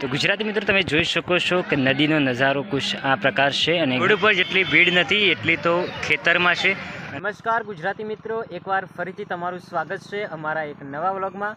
તો ગુજરાતી મિત્રો તમે જોઈ શકો છો કે નદીનો નજારો કુશ આ પ્રકાર છે અને રોડ ઉપર જેટલી ભીડ નથી એટલી તો ખેતરમાં છે. નમસ્કાર ગુજરાતી મિત્રો એકવાર ફરીથી તમારું સ્વાગત છે અમારા એક નવા વ્લોગમાં.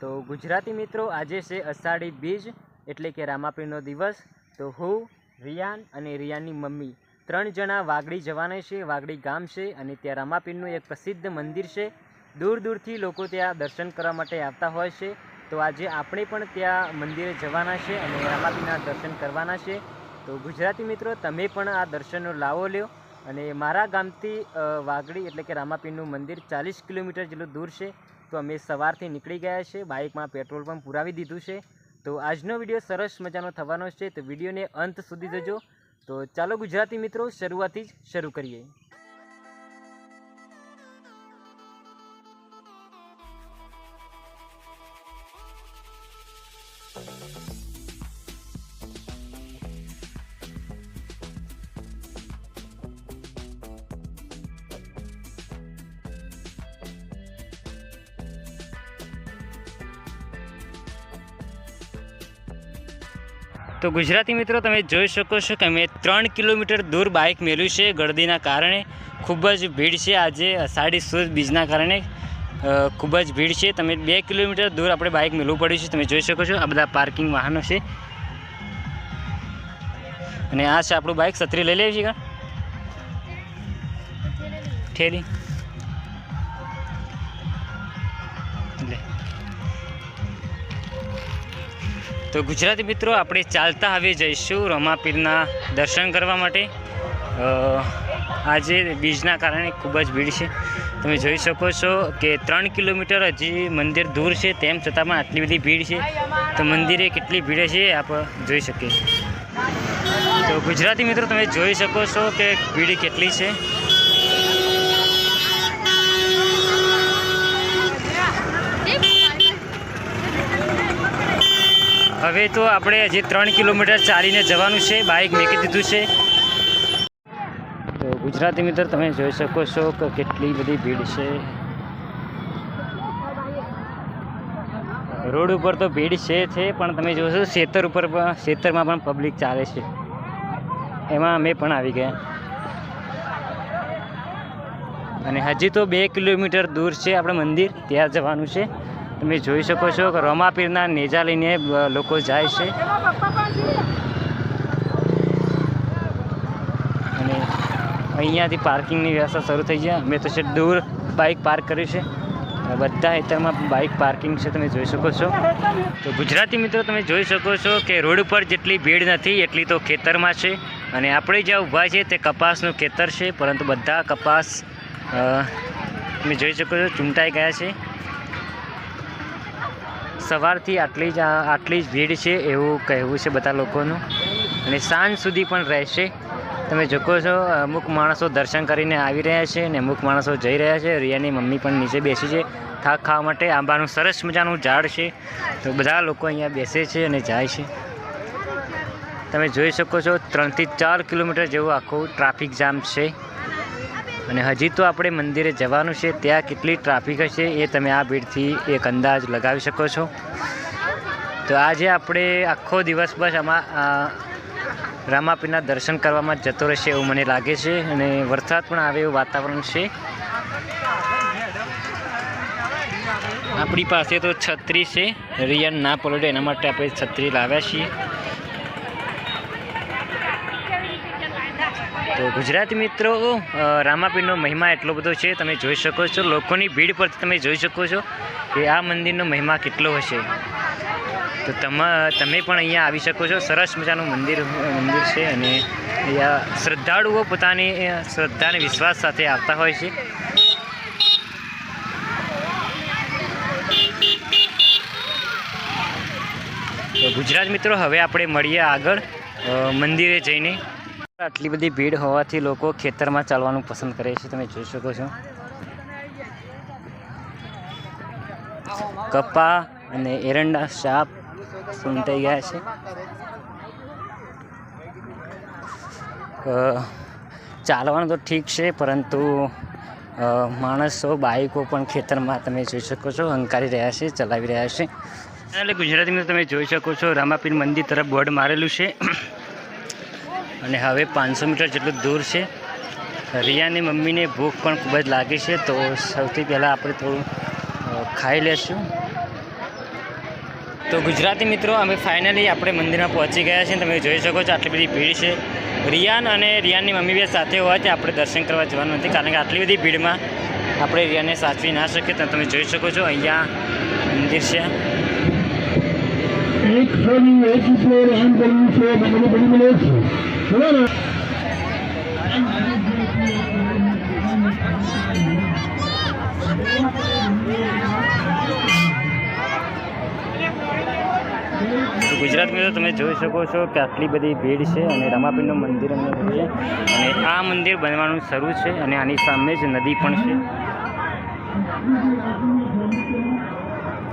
તો ગુજરાતી મિત્રો આજે છે અષાઢી બીજ એટલે કે રામાપીરનો દિવસ. તો હું રિયાન અને રિયાનની મમ્મી. ત્રણ જણા વાગડી જવાના છે વાગડી ગામ છે અને ત્યાં રામાપીરનું એક પ્રસિદ્ધ મંદિર છે. દૂર દૂરથી લોકો ત્યાં દર્શન કરવા માટે આવતા હોય છે. તો આજે આપણે પણ ત્યાં મંદિરે જવાના છે અને રામાપીના દર્શન કરવાના છે. તો ગુજરાતી મિત્રો, તમે પણ આ દર્શનનો લાવો લ્યો. અને મારા ગામથી વાઘડી એટલે કે રામાપીનું મંદિર ચાલીસ કિલોમીટર જેટલું દૂર છે. તો અમે સવારથી નીકળી ગયા છે. બાઇકમાં પેટ્રોલ પણ પુરાવી દીધું છે. તો આજનો વીડિયો સરસ મજાનો થવાનો છે. તો વિડીયોને અંત સુધી જજો. તો ચાલો ગુજરાતી મિત્રો, શરૂઆતથી જ શરૂ કરીએ. તો ગુજરાતી મિત્રો તમે જોઈ શકો છો કે અમે ત્રણ કિલોમીટર દૂર બાઇક મેળવ્યું છે. ગળદીના કારણે ખૂબ જ ભીડ છે. આજે અષાઢી સુદ બીજના કારણે ખૂબ જ ભીડ છે. તમે બે કિલોમીટર દૂર આપણે બાઇક મેળવું પડ્યું છે. તમે જોઈ શકો છો આ બધા પાર્કિંગ વાહનો છે. અને આ છે આપણું બાઇક છત્રી લઈ લઈએ છીએ ઠેલી. તો ગુજરાતી મિત્રો, આપણે ચાલતા હવે જઈશું રમાપીરના દર્શન કરવા માટે. આજે બીજના કારણે ખૂબ જ ભીડ છે. તમે જોઈ શકો છો કે ત્રણ કિલોમીટર હજી મંદિર દૂર છે, તેમ છતાં પણ આટલી બધી ભીડ છે. તો મંદિરે કેટલી ભીડ છે આપણે જોઈ શકીએ. તો ગુજરાતી મિત્રો, તમે જોઈ શકો છો કે ભીડ કેટલી છે. હવે તો આપણે હજી ત્રણ કિલોમીટર ચાલીને જવાનું છે. બાઇક મેકી દીધું છે. તો ગુજરાતી મિત્ર, તમે જોઈ શકો છો કે કેટલી બધી ભીડ છે. રોડ ઉપર તો ભીડ છે છે, પણ તમે જોશો શેતર ઉપર પણ ખેતરમાં પણ પબ્લિક ચાલે છે. એમાં અમે પણ આવી ગયા. અને હજી તો બે કિલોમીટર દૂર છે આપણે મંદિર, ત્યાં જવાનું છે. તમે જોઈ શકો છો કે રમાપીરના નેજા લઈને લોકો જાય છે. અને અહીંયાથી પાર્કિંગની વ્યવસ્થા શરૂ થઈ ગયા અમે તો છે દૂર બાઇક પાર્ક કર્યું છે. બધા હેતરમાં બાઇક પાર્કિંગ છે, તમે જોઈ શકો છો. તો ગુજરાતી મિત્રો, તમે જોઈ શકો છો કે રોડ ઉપર જેટલી ભીડ નથી, એટલી તો ખેતરમાં છે. અને આપણે જ્યાં ઊભા છે તે કપાસનું ખેતર છે. પરંતુ બધા કપાસ તમે જોઈ શકો છો, ચૂંટાઈ ગયા છે. સવારથી આટલી જ આટલી જ ભીડ છે એવું કહેવું છે બધા લોકોનું. અને સાંજ સુધી પણ રહેશે. તમે જોકો છો, અમુક માણસો દર્શન કરીને આવી રહ્યા છે અને અમુક માણસો જઈ રહ્યા છે. રિયાની મમ્મી પણ નીચે બેસી છે. થાક ખાવા માટે આંબાનું સરસ મજાનું ઝાડ છે. તો બધા લોકો અહીંયા બેસે છે અને જાય છે. તમે જોઈ શકો છો, ત્રણથી ચાર કિલોમીટર જેવું આખું ટ્રાફિક જામ છે. અને હજી તો આપણે મંદિરે જવાનું છે, ત્યાં કેટલી ટ્રાફિક હશે એ તમે આ ભીડથી એક અંદાજ લગાવી શકો છો. તો આજે આપણે આખો દિવસ બસ આમાં રામાપીના દર્શન કરવામાં જતો રહેશે એવું મને લાગે છે અને વરસાદ પણ આવે એવું વાતાવરણ છે. આપણી પાસે તો છત્રી છે, રિયન ના પલટે, એના માટે આપણે છત્રી લાવ્યા છીએ. તો ગુજરાતી મિત્રો રામાપીરનો મહિમા એટલો બધો છે, તમે જોઈ શકો છો, લોકોની ભીડ પરથી તમે જોઈ શકો છો કે આ મંદિરનો મહિમા કેટલો હશે. તો તમ, તમે પણ અહીંયા આવી શકો છો, સરસ મજાનું મંદિર મંદિર છે અને અહીંયા શ્રદ્ધાળુઓ પોતાની શ્રદ્ધા વિશ્વાસ સાથે આવતા હોય છે. તો ગુજરાત મિત્રો, હવે આપણે મળીએ આગળ મંદિરે જઈને. આટલી બધી ભીડ હોવાથી લોકો ખેતરમાં ચાલવાનું પસંદ કરે છે, તમે જોઈ શકો છો. કપા અને એરંડા સાપ સૂંટાઈ ગયા છે. ચાલવાનું તો ઠીક છે, પરંતુ માણસો, બાઈકો પણ ખેતરમાં તમે જોઈ શકો છો, હંકારી રહ્યા છે, ચલાવી રહ્યા છે. એટલે ગુજરાતીમાં તમે જોઈ શકો છો, રામાપીર મંદિર તરફ બોર્ડ મારેલું છે. અને હવે પાંચસો મીટર જેટલું દૂર છે. રિયાની મમ્મીને ભૂખ પણ ખૂબ જ લાગી છે, તો સૌથી પહેલાં આપણે થોડું ખાઈ લેશું. તો ગુજરાતી મિત્રો, અમે ફાઇનલી આપણે મંદિરમાં પહોંચી ગયા છીએ. તમે જોઈ શકો છો આટલી બધી ભીડ છે. રિયાન અને રિયાનની મમ્મી બે સાથે હોવાથી આપણે દર્શન કરવા જવાનું નથી, કારણ કે આટલી બધી ભીડમાં આપણે રિયાને સાચવી ના શકીએ. તો તમે જોઈ શકો છો, અહીંયા મંદિર છે. એક એક છે. મને બધી મળે છે બરાબર તો ગુજરાતમાં તો તમે જોઈ શકો છો કે આટલી બધી ભીડ છે અને રમાપીરનું મંદિર અમને છે અને આ મંદિર બનવાનું શરૂ છે અને આની સામે જ નદી પણ છે.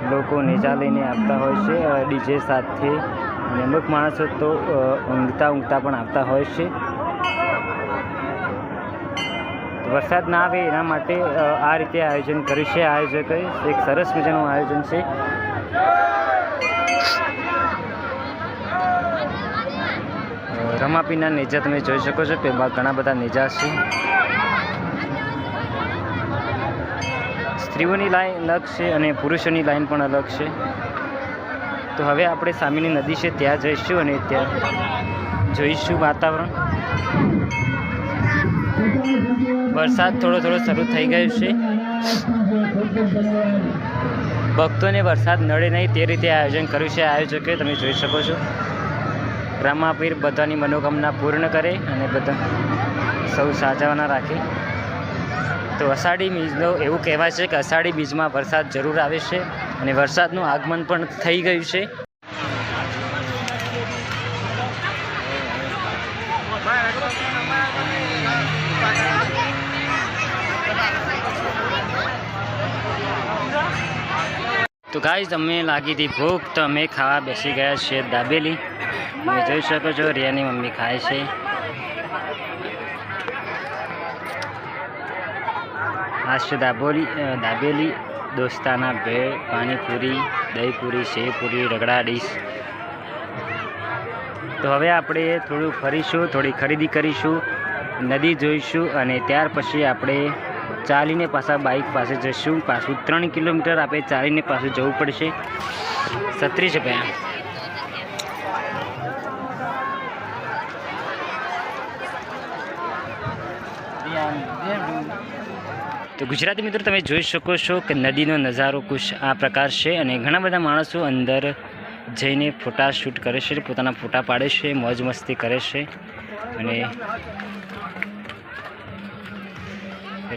લોકો નેજા લઈને આવતા હોય છે ડીજે સાથે અમુક માણસો તો ઊંઘતા ઊંઘતા પણ આવતા હોય છે. વરસાદ ના આવે એના માટે આ રીતે આયોજન કર્યું છે આયોજકોએ એક સરસ મજાનું આયોજન છે. રમાપીના નેજા તમે જોઈ શકો છો કે ઘણા બધા નેજા છે. સ્ત્રીઓની લાઈન અલગ છે અને પુરુષોની લાઈન પણ અલગ છે. તો હવે આપણે સામેની નદી છે, ત્યાં જઈશું અને ત્યાં જોઈશું વાતાવરણ. વરસાદ થોડો થોડો શરૂ થઈ ગયો છે. ભક્તોને વરસાદ નડે નહીં તે રીતે આયોજન કર્યું છે, આયોજકે તમે જોઈ શકો છો. રામાપીર બધાની મનોકામના પૂર્ણ કરે અને બધા સૌ સાજાવાના રાખે. તો અષાઢી બીજનો એવું કહેવાય છે કે અષાઢી બીજમાં વરસાદ જરૂર આવે છે. અને વરસાદનું આગમન પણ થઈ ગયું છે. તો ગાઈઝ અમે લાગી હતી ભૂખ, તો અમે ખાવા બેસી ગયા છીએ દાબેલી. તમે જોઈ શકો છો, રિયાની મમ્મી ખાય છે. આ છે દાબોલી દાબેલી દોસ્તાના ભેળ પાણીપુરી, દહીંપુરી શેવપુરી રગડા ડીશ. તો હવે આપણે થોડું ફરીશું, થોડી ખરીદી કરીશું, નદી જોઈશું અને ત્યાર પછી આપણે ચાલીને પાછા બાઇક પાસે જઈશું. પાછું ત્રણ કિલોમીટર આપણે ચાલીને પાછું જવું પડશે. છત્રીસ રૂપિયા. તો ગુજરાતી મિત્રો તમે જોઈ શકો છો કે નદીનો નજારો કુશ આ પ્રકાર છે અને ઘણા બધા માણસો અંદર જઈને ફોટા શૂટ કરે છે, પોતાના ફોટા પાડે છે, મોજ મસ્તી કરે છે અને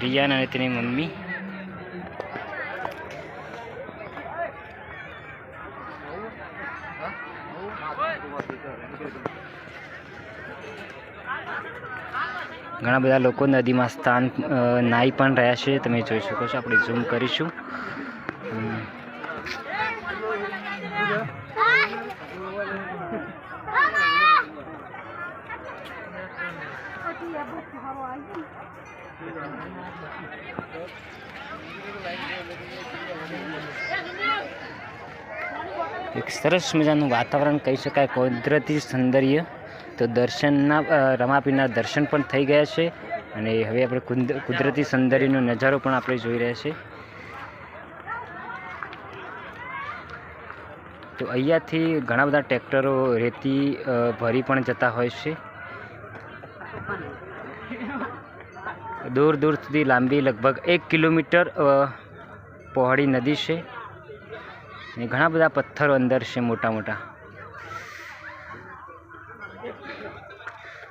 રિયાન અને તેની મમ્મી. ઘણા બધા લોકો નદીમાં સ્થાન નાહી પણ રહ્યા છે. તમે જોઈ શકો છો, આપણે ઝૂમ કરીશું. એક સરસ મજાનું વાતાવરણ કહી શકાય, કુદરતી સૌંદર્ય. તો દર્શનના રમાપીના દર્શન પણ થઈ ગયા છે અને હવે આપણે કુંદ- કુદરતી સૌંદર્યનો નજારો પણ આપણે જોઈ રહ્યા છે તો અહીંયાથી ઘણા બધા ટ્રેક્ટરો રેતી ભરી પણ જતા હોય છે. દૂર દૂર સુધી લાંબી લગભગ એક કિલોમીટર પહોળી નદી છે. અને ઘણા બધા પથ્થરો અંદર છે મોટા મોટા.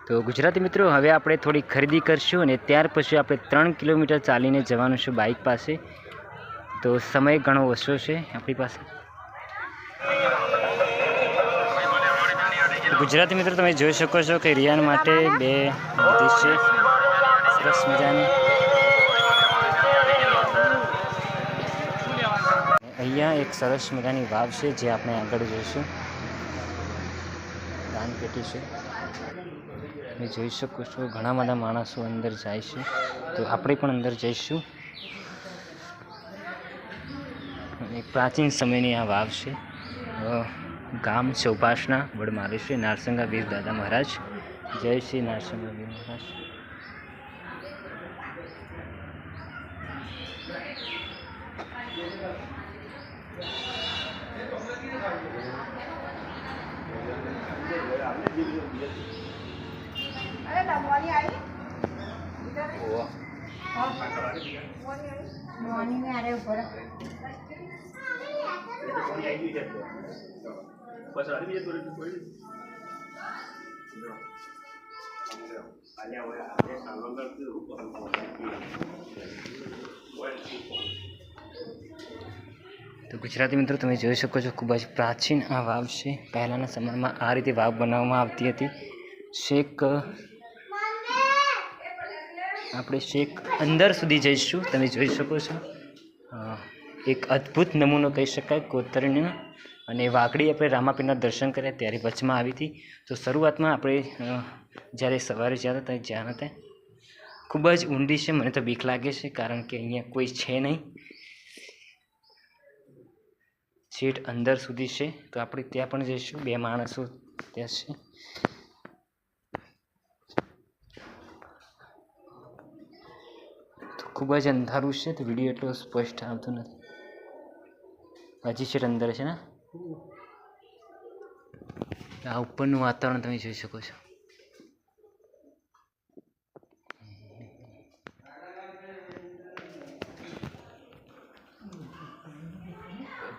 તો ગુજરાતી મિત્રો, હવે આપણે થોડી ખરીદી કરશું અને ત્યાર પછી આપણે ત્રણ કિલોમીટર ચાલીને જવાનું છે બાઇક પાસે. તો સમય ઘણો ઓછો છે આપણી પાસે. ગુજરાતી મિત્રો, તમે જોઈ શકો છો કે રિયાન માટે બે બધી છે. સરસ મજાની. અહીંયા એક સરસ મજાની વાવ છે જે આપણે આગળ જોઈશું. દાન પેટી છે. તમે જોઈ શકો છો, ઘણા બધા માણસો અંદર જાય છે. તો આપણે પણ અંદર જઈશું. એક પ્રાચીન સમયની આ વાવ છે. ગામ ચૌપાસના વડમાલી છે નારસંગા દાદા મહારાજ. જય શ્રી નારસંગા વીર મહારાજ. મોર્નિંગ આરે ઉપર તો ગુજરાતી મિત્રો તમે જોઈ શકો છો ખૂબ જ પ્રાચીન આ વાવ છે. પહેલાંના સમયમાં આ રીતે વાવ બનાવવામાં આવતી હતી. શેક અ, આપણે શેક અંદર સુધી જઈશું. તમે જોઈ શકો છો. એક અદ્ભુત નમૂનો કહી શકાય કોતરણીનો અને વાકડી આપણે રામાપીરના દર્શન કર્યા, ત્યારે વચમાં આવી હતી. તો શરૂઆતમાં આપણે જ્યારે સવારે જ્યાં હતા જ્યાં હતા. ખૂબ જ ઊંડી છે, મને તો બીક લાગે છે, કારણ કે અહીંયા કોઈ છે નહીં. સીટ અંદર સુધી છે. તો આપણે ત્યાં પણ જઈશું. બે માણસો ત્યાં છે. ખૂબ જ અંધારું છે, તો વીડિયો એટલો સ્પષ્ટ આવતો નથી. હજી છે અંદર છે ને? આ ઉપરનું વાતાવરણ તમે જોઈ શકો છો.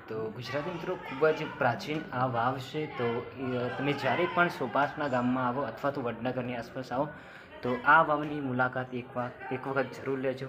તો ગુજરાતી મિત્રો, ખૂબ જ પ્રાચીન આ વાવ છે, તો તમે જ્યારે પણ સોપાસના ગામમાં આવો અથવા તો વડનગરની આસપાસ આવો, તો આ વાવની મુલાકાત એક વાર એક વખત જરૂર લેજો.